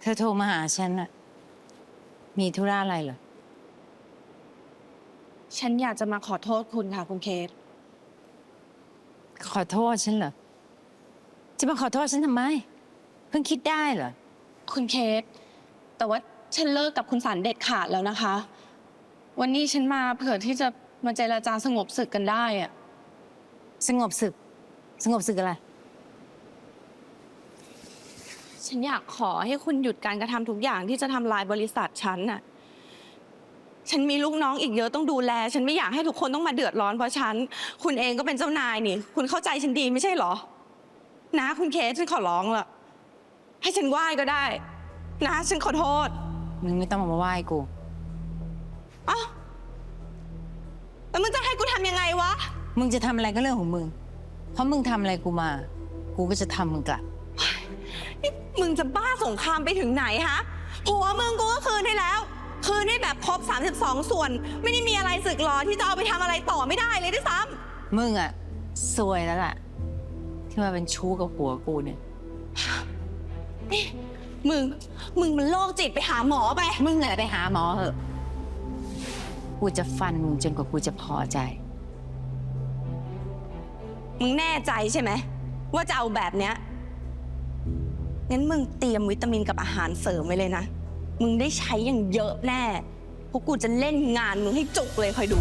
เธอโทรมาหาฉันอะมีธุระอะไรเหรอ ฉันอยากจะมาขอโทษคุณค่ะคุณเคสขอโทษฉันเหรอ จะมาขอโทษฉันทำไม เพิ่งคิดได้เหรอ คุณเคสแต่ว่าฉันเลิกกับคุณสันเด็ดขาดแล้วนะคะ วันนี้ฉันมาเผื่อที่จะมาเจรจาสงบศึกกันได้อะสงบศึก สงบศึกอะไร ฉันอยากขอให้คุณหยุดการกระทำทุกอย่างที่จะทำลายบริษัทฉันน่ะ ฉันมีลูกน้องอีกเยอะต้องดูแล ฉันไม่อยากให้ทุกคนต้องมาเดือดร้อนเพราะฉัน คุณเองก็เป็นเจ้านายนี่ คุณเข้าใจฉันดีไม่ใช่เหรอ นะ คุณเคสฉันขอร้องละให้ฉันไหว้ก็ได้ นะ ฉันขอโทษมึงไม่ต้องมาไหว้กู อ้าวแล้วมึงจะให้กูทำยังไงวะ มึงจะทำอะไรก็เรื่องของมึง เพราะมึงทำอะไรกูมา กูก็จะทำมึงกลับ นี่มึงจะบ้าสงครามไปถึงไหนฮะผัวมึงกูก็คืนให้แล้ว คืนให้แบบครบ 32 ส่วน ไม่ได้มีอะไรสึกหรอที่จะเอาไปทำอะไรต่อไม่ได้เลยด้วยซ้มึงอะซวยแล้วล่ะ ที่มาเป็นชู้กับผัวกูเนี่ยำนี่มึง มึงมันโรคจิตไปหาหมอไป มึงอะไปหาหมอเหอะ กูจะฟันมึงจนกว่ากูจะพอใจ มึงแน่ใจใช่ไหม ว่าจะเอาแบบเนี้ย งั้นมึงเตรียมวิตามินกับอาหารเสริมไว้เลยนะ มึงได้ใช้อย่างเยอะแน่พวกกูจะเล่นงานมึงให้จุกเลยคอยดู